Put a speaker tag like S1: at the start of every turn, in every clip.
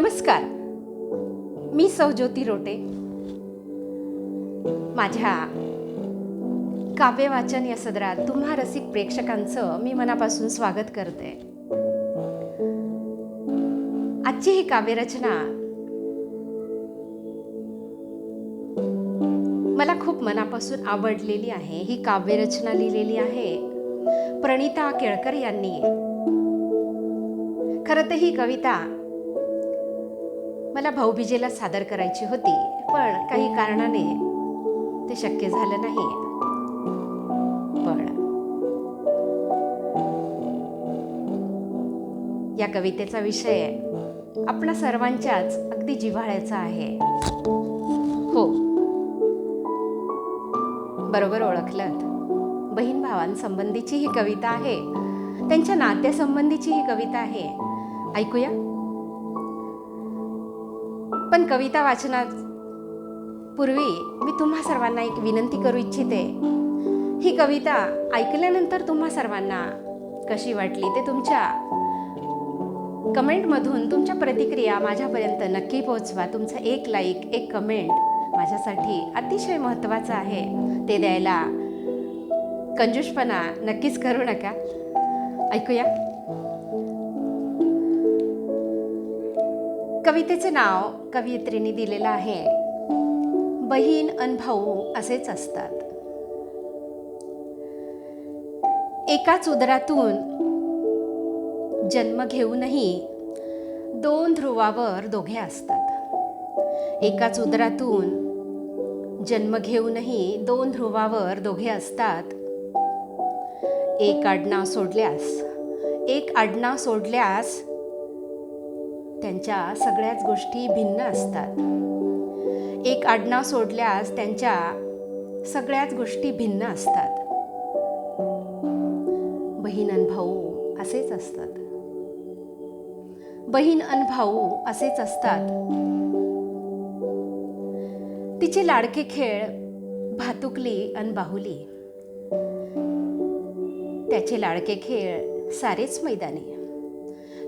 S1: नमस्कार. मी सौज्योती रोटे. माझ्या काव्यवाचन या सदरात तुम्हा रसिक प्रेक्षकांचं मी मनापासून स्वागत करते. आजची ही काव्यरचना मला खूप मनापासून आवडलेली आहे. ही काव्यरचना लिहिलेली आहे प्रणिता केळकर यांनी. खरं तर ही कविता मला भाऊबीजेला सादर करायची होती पण काही कारणाने ते शक्य झालं नाही. पण या कवितेचा विषय आपणा सर्वांच्याच अगदी जिव्हाळ्याचा आहे. हो. बरोबर ओळखलत. बहीण भावांसंबंधीची ही कविता आहे. त्यांच्या नात्यासंबंधीची ही कविता आहे. ऐकूया. पण कविता वाचनात पूर्वी मी तुम्हा सर्वांना एक विनंती करू इच्छिते. ही कविता ऐकल्यानंतर तुम्हा सर्वांना कशी वाटली ते तुमच्या कमेंटमधून तुमच्या प्रतिक्रिया माझ्यापर्यंत नक्की पोहोचवा. तुमचं एक लाईक एक कमेंट माझ्यासाठी अतिशय महत्त्वाचं आहे. ते द्यायला कंजूषपणा नक्कीच करू नका. ऐकूया. कवितेचे नाव कवयित्रीने दिलेलं आहे. बहीण अन भाऊ असेच असतात. एकाच उदरातून जन्म घेऊनही दोन ध्रुवावर दोघे असतात. एकाच उदरातून जन्म घेऊनही दोन ध्रुवावर दोघे असतात. एक आडनाव सोडल्यास एक आडनाव सोडल्यास त्यांच्या सगळ्याच गोष्टी भिन्न असतात. एक आडनाव सोडल्यास त्यांच्या सगळ्याच गोष्टी भिन्न असतात. बहीण अन भाऊ असेच असतात. बहीण अन भाऊ असेच असतात. तिचे लाडके खेळ भातुकली अन बाहुली. त्याचे लाडके खेळ सारेच मैदानी.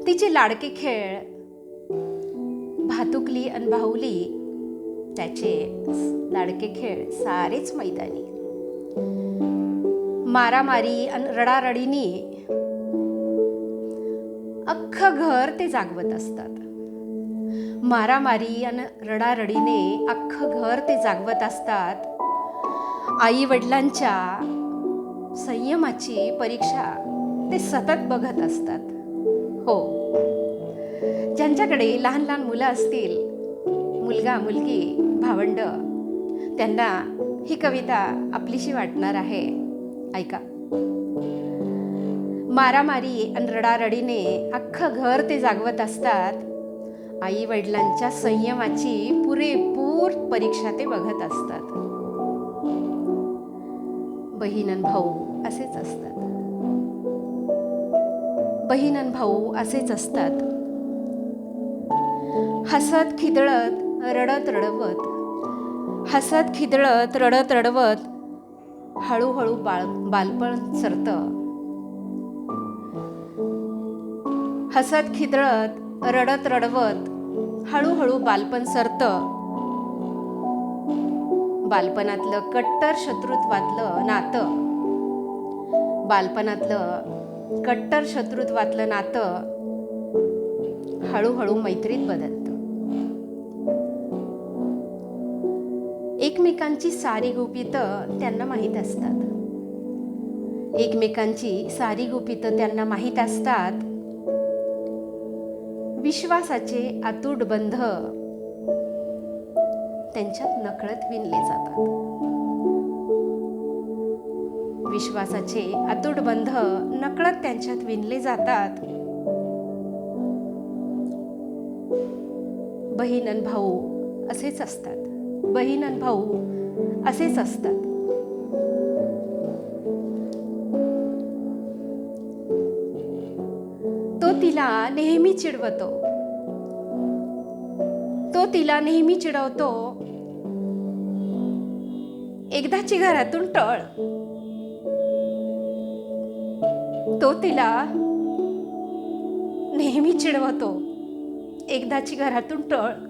S1: तिचे लाडके खेळ भातुकली अन बाहुली त्याचे लाडके खेळ सारेच मैदानी. मारामारी अन रडारडीनी अख्खं घर ते जागवत असतात. मारामारी अन रडारडीने अख्खं घर ते जागवत असतात. आई वडिलांच्या संयमाची परीक्षा ते सतत बघत असतात. हो ज्यांच्याकडे लहान लहान मुलं असतील मुलगा मुलगी भावंड त्यांना ही कविता आपलीशी वाटणार आहे. ऐका. मारामारी आणि रडारडीने अख्खं घर ते जागवत असतात. आई वडिलांच्या संयमाची पुरेपूर परीक्षा ते बघत असतात. बहीण आणि भाऊ असेच असतात. बहीण आणि भाऊ असेच असतात. हसत खिदळत रडत रडवत. हसत खिदळत रडत रडवत. हळूहळू बाळ बालपण सरतं. हसत खिदळत रडत रडवत. हळूहळू बालपण सरतं. बालपणातलं कट्टर शत्रुत्वातलं नातं. बालपणातलं कट्टर शत्रुत्वातलं नातं हळूहळू मैत्रीत बदल एकमेकांची सारी गुपितं त्यांना माहीत असतात. एकमेकांची सारी गुपितं त्यांना माहीत असतात. विश्वासाचे अतूट बंध त्यांच्यात नकळत विणले जातात. विश्वासाचे अतूट बंध नकळत त्यांच्यात विणले जातात. बहीण आणि भाऊ असेच असतात. बहीण आणि भाऊ असेच असतात. तो तिला नेहमी चिडवतो. तो तिला नेहमी चिडवतो. एकदाची घरातून टळ. तो तिला नेहमी चिडवतो. एकदाची घरातून टळ.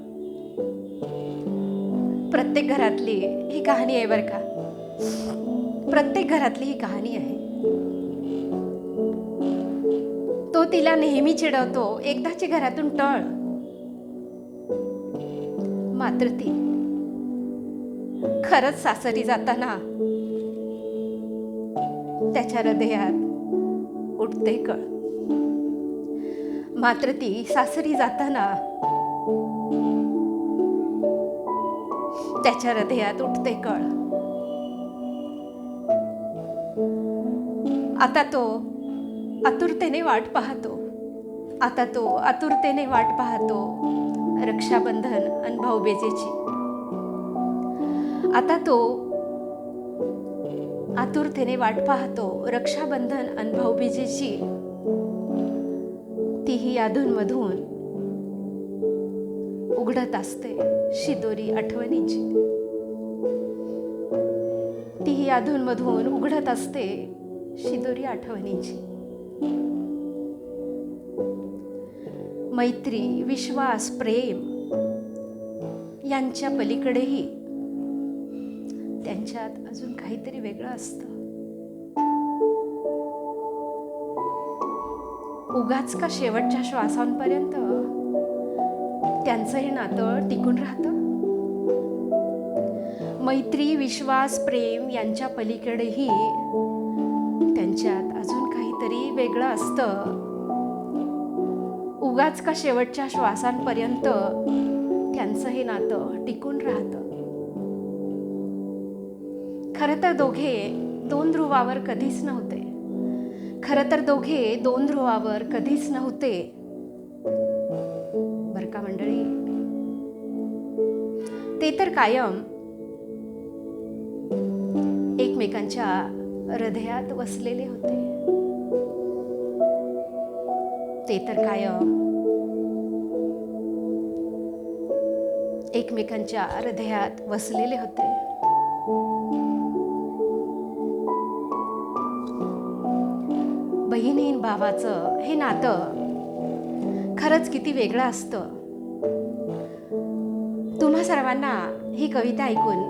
S1: प्रत्येक घरातली ही कहाणी आहे बरं का. प्रत्येक घरातली ही कहाणी आहे. तो तिला नेहमी चिडवतो एकदाची घरातून टळ. मात्र ती खरंच सासरी जाताना त्याच्या हृदयात उठते कळ. मात्र ती सासरी जाताना त्याच्या हृदयात उठते कळ. आता तो आतुरतेने वाट पाहतो. आता तो आतुरतेने वाट पाहतो रक्षाबंधन आणि भाऊबेजेची. आता तो आतुरतेने वाट पाहतो रक्षाबंधन आणि भाऊबीजेची. तीही अधूनमधून उघडत असते शिदोरी आठवणीची. तीही अधूनमधून उघडत असते शिदोरी आठवणीची. मैत्री विश्वास प्रेम यांच्या पलीकडेही त्यांच्यात अजून काहीतरी वेगळं असतं. उगाच का शेवटच्या श्वासांपर्यंत त्यांचं हे नातं टिकून राहतं? मैत्री विश्वास प्रेम यांच्या पलीकडेही त्यांच्यात अजून काहीतरी वेगळं असतं. उगाच का शेवटच्या श्वासांपर्यंत त्यांचं हे नातं टिकून राहतं. खरं तर दोघे दोन ध्रुवावर कधीच नव्हते. खरं तर दोघे दोन ध्रुवावर कधीच नव्हते. का मंडळी? ते तर कायम एकमेकांच्या हृदयात वसलेले होते. ते तर कायम एकमेकांच्या हृदयात वसलेले होते. बहिणीन भावाचं हे नातं खरंच किती वेगळं असतं. तुम्हा सर्वांना ही कविता ऐकून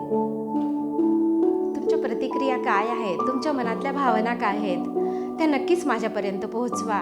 S1: तुमच्या प्रतिक्रिया काय आहेत? तुमच्या मनातल्या भावना काय आहेत? त्या नक्कीच माझ्यापर्यंत पोहोचवा.